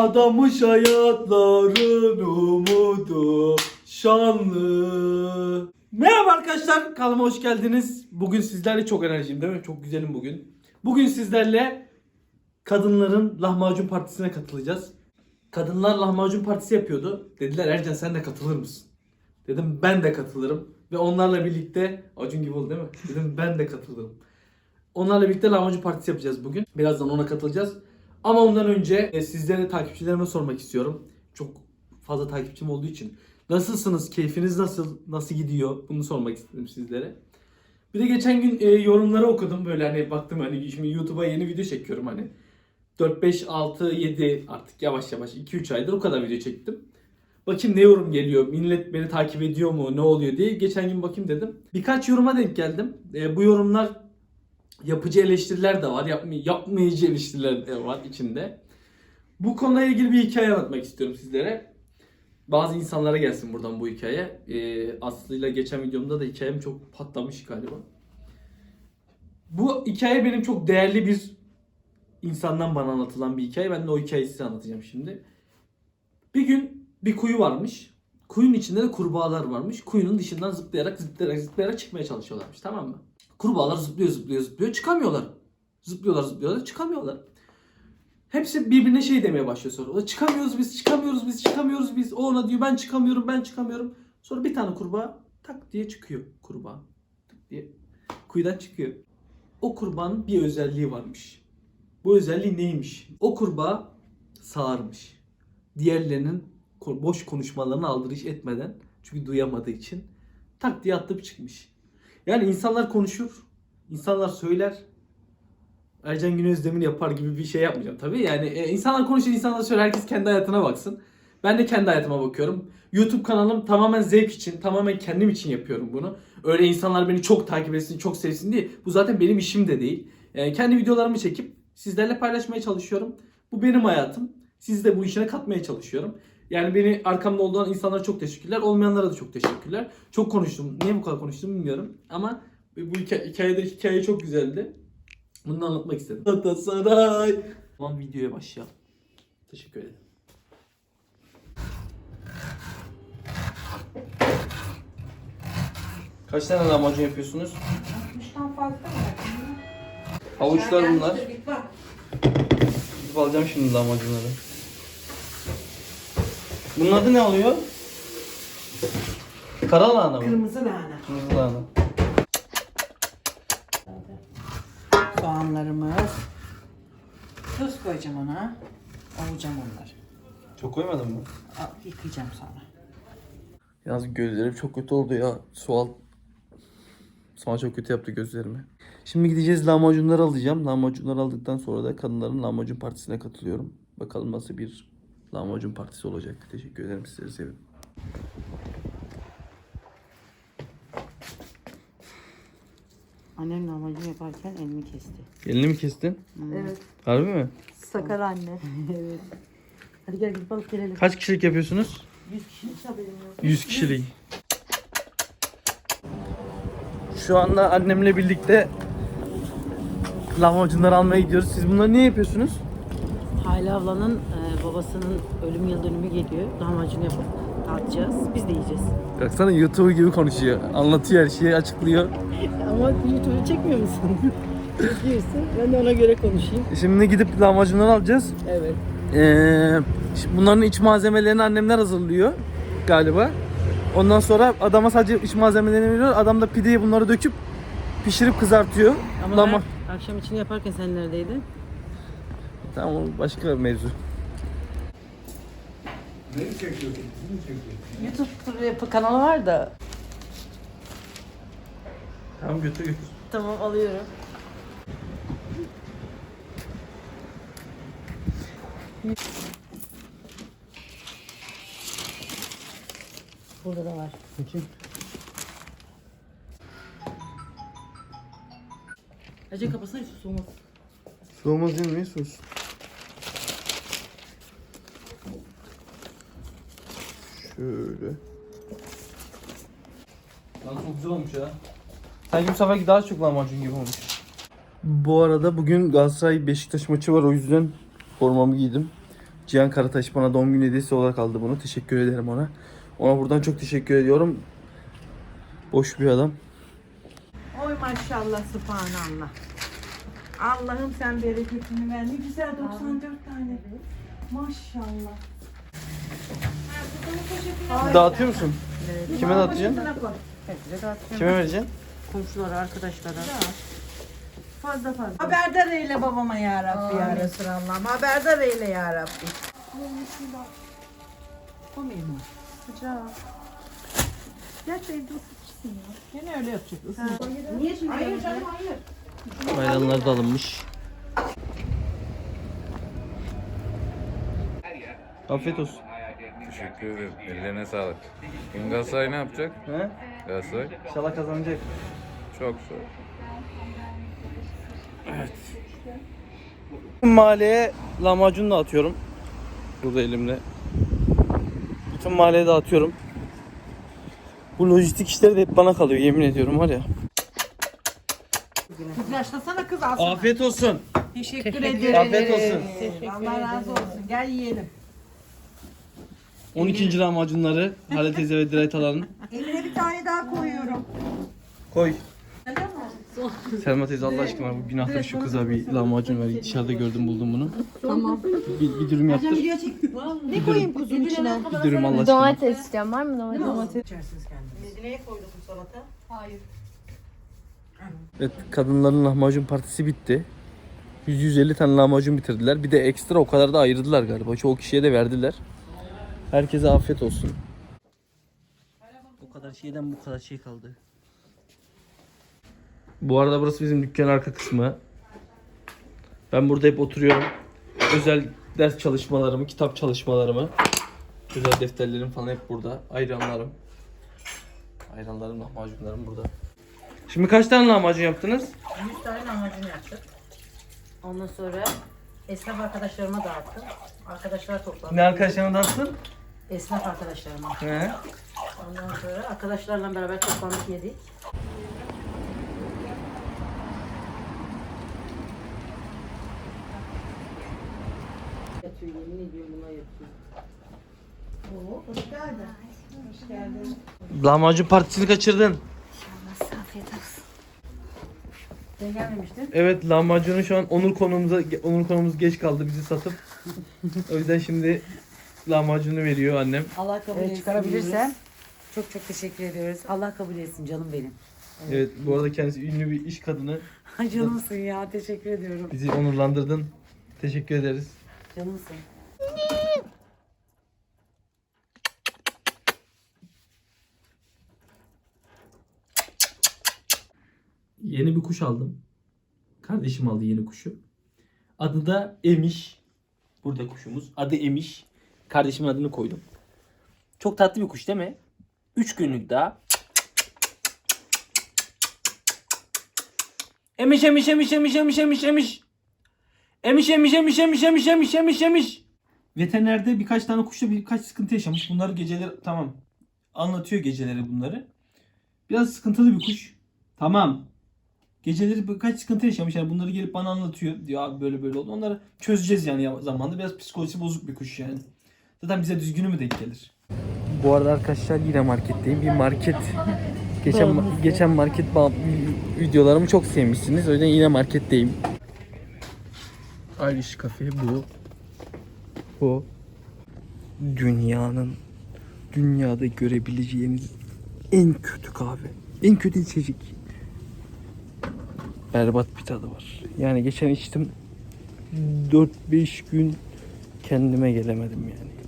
Adamış hayatların umudu şanlı. Merhaba arkadaşlar kanalıma hoş geldiniz. Bugün sizlerle çok enerjiyim değil mi? Çok güzelim bugün. Bugün sizlerle kadınların lahmacun partisine katılacağız. Kadınlar lahmacun partisi yapıyordu. Dediler Ercan sen de katılır mısın? Dedim ben de katılırım. Ve onlarla birlikte Acun gibi oldu değil mi? Dedim ben de katılırım. Onlarla birlikte lahmacun partisi yapacağız bugün. Birazdan ona katılacağız. Ama ondan önce e, sizlere takipçilerime sormak istiyorum. Çok fazla takipçim olduğu için. Nasılsınız? Keyfiniz nasıl? Nasıl gidiyor? Bunu sormak istedim sizlere. Bir de geçen gün e, yorumları okudum böyle hani baktım hani şimdi YouTube'a yeni video çekiyorum hani. 4 5 6 7 artık yavaş yavaş 2 3 aydır o kadar video çektim. Bakayım ne yorum geliyor, millet beni takip ediyor mu, ne oluyor diye geçen gün bakayım dedim. Birkaç yoruma denk geldim. E, bu yorumlar yapıcı eleştiriler de var, yapmay yapmayıcı eleştiriler de var içinde. Bu konuyla ilgili bir hikaye anlatmak istiyorum sizlere. Bazı insanlara gelsin buradan bu hikaye. Ee, Aslı'yla geçen videomda da hikayem çok patlamış galiba. Bu hikaye benim çok değerli bir insandan bana anlatılan bir hikaye. Ben de o hikayeyi size anlatacağım şimdi. Bir gün bir kuyu varmış. Kuyunun içinde de kurbağalar varmış. Kuyunun dışından zıplayarak zıplayarak zıplayarak çıkmaya çalışıyorlarmış tamam mı? Kurbağalar zıplıyor zıplıyor zıplıyor çıkamıyorlar. Zıplıyorlar zıplıyorlar çıkamıyorlar. Hepsi birbirine şey demeye başlıyor sonra. "Ulan Çıkamıyoruz biz, çıkamıyoruz biz, çıkamıyoruz biz. O ona diyor ben çıkamıyorum, ben çıkamıyorum. Sonra bir tane kurbağa tak diye çıkıyor kurbağa. Tak diye kuyudan çıkıyor. O kurbağanın bir özelliği varmış. Bu özelliği neymiş? O kurbağa sağırmış. Diğerlerinin boş konuşmalarına aldırış etmeden çünkü duyamadığı için tak diye atlayıp çıkmış. Yani insanlar konuşur, insanlar söyler, Ercan Günözdemir'i yapar gibi bir şey yapmayacağım tabii. Yani e, insanlar konuşur, insanlar söyler. Herkes kendi hayatına baksın. Ben de kendi hayatıma bakıyorum. YouTube kanalım tamamen zevk için, tamamen kendim için yapıyorum bunu. Öyle insanlar beni çok takip etsin, çok sevsin diye. Bu zaten benim işim de değil. E, kendi videolarımı çekip sizlerle paylaşmaya çalışıyorum. Bu benim hayatım. Sizi de bu işine katmaya çalışıyorum. Yani beni arkamda olan insanlara çok teşekkürler. Olmayanlara da çok teşekkürler. Çok konuştum. Niye bu kadar konuştum bilmiyorum. Ama bu hikaye, hikayede hikaye çok güzeldi. Bunu anlatmak istedim. Galatasaray. Tamam videoya başlayalım. Teşekkür ederim. Kaç tane lahmacun yapıyorsunuz? 60'tan fazla mı? Havuçlar bunlar. Gidip alacağım şimdi lahmacunları. Bunun adı ne oluyor? Kara lahana mı? Kırmızı lahana. Kırmızı lahana. Soğanlarımız. Tuz koyacağım ona. Ovacağım onları. Çok koymadın mı? Al, yıkayacağım sonra. Yalnız gözlerim çok kötü oldu ya. Sual Sonra çok kötü yaptı gözlerimi. Şimdi gideceğiz lahmacunları alacağım. Lahmacunları aldıktan sonra da kadınların lahmacun partisine katılıyorum. Bakalım nasıl bir lahmacun partisi olacak. Teşekkür ederim sizleri seviyorum. Annem lahmacun yaparken elimi kesti. Elini mi kestin? Evet. Harbi mi? Sakar anne. evet. Hadi gel gidip alıp gelelim. Kaç kişilik yapıyorsunuz? 100 kişi hiç haberim yok. 100 kişilik. Şu anda annemle birlikte lahmacunları almaya gidiyoruz. Siz bunları niye yapıyorsunuz? Hala ablanın e, babasının ölüm yıl dönümü geliyor. Lahmacun yapıp tartacağız. Biz de yiyeceğiz. Baksana YouTube gibi konuşuyor. Anlatıyor her şeyi, açıklıyor. Ama YouTube'u çekmiyor musun? Çekiyorsun. Ben de ona göre konuşayım. Şimdi gidip lahmacunları alacağız. Evet. Ee, şimdi bunların iç malzemelerini annemler hazırlıyor galiba. Ondan sonra adama sadece iç malzemelerini veriyor. Adam da pideyi bunları döküp pişirip kızartıyor. Ama Lama. akşam için yaparken sen neredeydin? Tamam o başka mevzu. YouTube kanalı var da. Tamam götür götür. Tamam alıyorum. Burada da var. Bakayım. Acı kapasana su soğumaz. Soğumaz değil mi? Sus. Şöyle. Lan çok güzel olmuş ya. Sanki bu seferki daha çok lahmacun gibi olmuş. Bu arada bugün Galatasaray Beşiktaş maçı var o yüzden formamı giydim. Cihan Karataş bana doğum günü hediyesi olarak aldı bunu. Teşekkür ederim ona. Ona buradan çok teşekkür ediyorum. Boş bir adam. Oy maşallah subhanallah. Allah'ım sen bereketini ver. Ne güzel 94 tane. Maşallah. Dağıtıyor musun? Kime dağıtacaksın? Dağıtıyorum. Kime vereceksin? Komşulara, arkadaşlara. Fazla fazla. Haberdar eyle babama ya Rabbi ya Resulallah'ım. Haberdar eyle ya Rabbi. Komayım mı? Sıcak. Gerçi evde ısıtırsın ya. Gene öyle yapacak. Niye şimdi? Hayır canım hayır. Bayramlar da alınmış. Afiyet olsun. Teşekkür ederim. Ellerine sağlık. Bugün Galatasaray ne yapacak? He? Galatasaray İnşallah kazanacak. çok zor. Bütün mahalleye lahmacun dağıtıyorum. Burada elimle. Bütün mahalleye dağıtıyorum. Bu lojistik işleri de hep bana kalıyor yemin ediyorum var ya. Kızlaşlasana kız alsana. Afiyet olsun. Teşekkür ederim. Afiyet olsun. Allah razı olsun. Gel yiyelim. 12. lahmacunları Hale teyze ve Diray Talan'ın. Eline bir tane daha koyuyorum. Koy. Selma teyze Allah aşkına bu günahtır şu kıza bir lahmacun ver. Dışarıda gördüm buldum bunu. Tamam. Bir, bir dürüm yaptır. Ne koyayım kuzun içine? Bir dürüm Allah aşkına. Domates istiyorum. Var mı domates? Medine'ye koyduk bu salata. Evet kadınların lahmacun partisi bitti. 150 tane lahmacun bitirdiler. Bir de ekstra o kadar da ayırdılar galiba. Çoğu kişiye de verdiler. Herkese afiyet olsun. O kadar şeyden bu kadar şey kaldı. Bu arada burası bizim dükkan arka kısmı. Ben burada hep oturuyorum. Özel ders çalışmalarımı, kitap çalışmalarımı, özel defterlerim falan hep burada. Ayranlarım. Ayranlarım, lahmacunlarım burada. Şimdi kaç tane lahmacun yaptınız? 100 tane lahmacun yaptık. Ondan sonra esnaf arkadaşlarıma dağıttım. Arkadaşlar topladı. Ne arkadaşlarına dansın? Esnaf arkadaşlarıma. He. Ondan sonra arkadaşlarla beraber toplandık yedik. Yatıyor yemin ediyorum buna yatıyor. Oo, hoş geldin. Hoş geldin. Lahmacun partisini kaçırdın. Afiyet olsun. Sen gelmemiştin. Evet lahmacunun şu an onur konumuza onur konumuz geç kaldı bizi satıp. o yüzden şimdi lahmacunu veriyor annem. Allah kabul etsin. çıkarabilirsen çok çok teşekkür ediyoruz. Allah kabul etsin canım benim. Evet bu arada kendisi ünlü bir iş kadını. Ay canımsın ya teşekkür ediyorum. Bizi onurlandırdın. Teşekkür ederiz. Canımsın. Yeni bir kuş aldım. Kardeşim aldı yeni kuşu. Adı da Emiş. Burada kuşumuz. Adı Emiş. Kardeşimin adını koydum. Çok tatlı bir kuş değil mi? 3 günlük daha. Emiş emiş emiş emiş emiş emiş emiş. Emiş emiş emiş emiş emiş emiş emiş emiş. Veterinerde birkaç tane kuşla birkaç sıkıntı yaşamış. Bunları geceleri tamam. Anlatıyor geceleri bunları. Biraz sıkıntılı bir kuş. Tamam. Geceleri birkaç sıkıntı yaşamış. Yani bunları gelip bana anlatıyor. Diyor abi böyle böyle oldu. Onları çözeceğiz yani ya- zamanla. Biraz psikolojisi bozuk bir kuş yani. Zaten bize düzgünü mü denk gelir? Bu arada arkadaşlar yine marketteyim. Bir market geçen geçen market videolarımı çok sevmişsiniz. O yüzden yine marketteyim. Irish Cafe bu. Bu. Dünyanın dünyada görebileceğiniz en kötü kahve. En kötü içecek. Berbat bir tadı var. Yani geçen içtim 4-5 gün kendime gelemedim yani.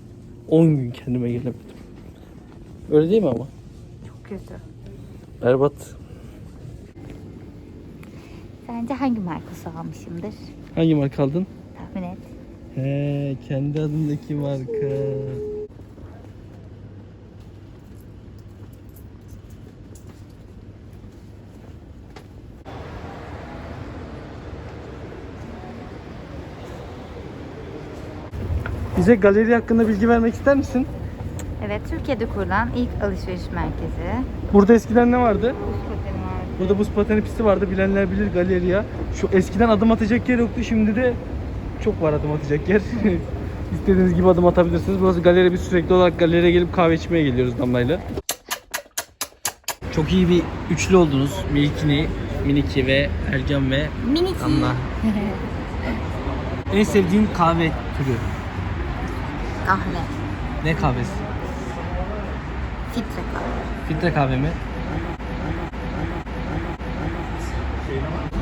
10 gün kendime gelemedim. Öyle değil mi ama? Çok kötü. Berbat. Sence hangi markası almışımdır? Hangi marka aldın? Tahmin et. He, kendi adındaki marka. Bize galeri hakkında bilgi vermek ister misin? Evet, Türkiye'de kurulan ilk alışveriş merkezi. Burada eskiden ne vardı? Buz pateni vardı. Burada buz pateni pisti vardı. Bilenler bilir galeriya. Şu eskiden adım atacak yer yoktu. Şimdi de çok var adım atacak yer. İstediğiniz gibi adım atabilirsiniz. Burası galeri. Biz sürekli olarak galeriye gelip kahve içmeye geliyoruz Damla'yla. Çok iyi bir üçlü oldunuz. Milkini, Miniki ve Ercan ve Miniki. Damla. en sevdiğin kahve türü? Kahve. Ne kahvesi? Filtre kahve. Filtre kahve mi?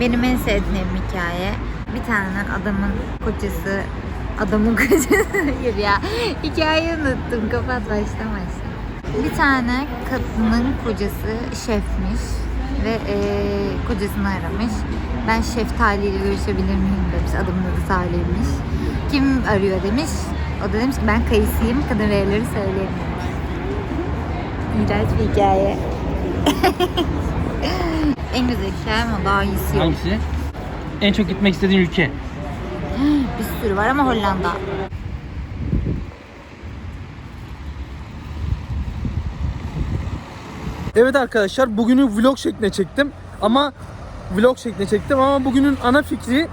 Benim en sevdiğim hikaye bir tane adamın kocası adamın kocası hayır ya hikayeyi unuttum kapat baştan başla. Bir tane kadının kocası şefmiş ve eee, kocasını aramış. Ben şef Talih ile görüşebilir miyim demiş. Adamın adı Salih'miş. Kim arıyor demiş. O da demiş ki ben kayısıyım. Kadın R'leri söyleyemiyormuş. İğrenç bir hikaye. en güzel hikaye ama daha iyisi yok. Hangisi? En çok gitmek istediğin ülke? Bir sürü var ama Hollanda. Evet arkadaşlar bugünü vlog şeklinde çektim ama vlog şeklinde çektim ama bugünün ana fikri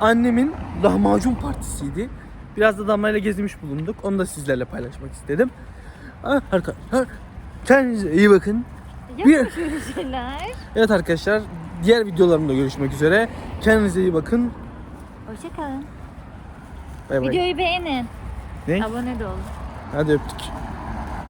annemin lahmacun partisiydi. Biraz da damlayla gezmiş bulunduk. Onu da sizlerle paylaşmak istedim. Ah, Arkadaşlar kendinize iyi bakın. Bir... Evet arkadaşlar diğer videolarımda görüşmek üzere. Kendinize iyi bakın. Hoşçakalın. Bay bay. Videoyu beğenin. Ne? Abone de olun. Hadi öptük.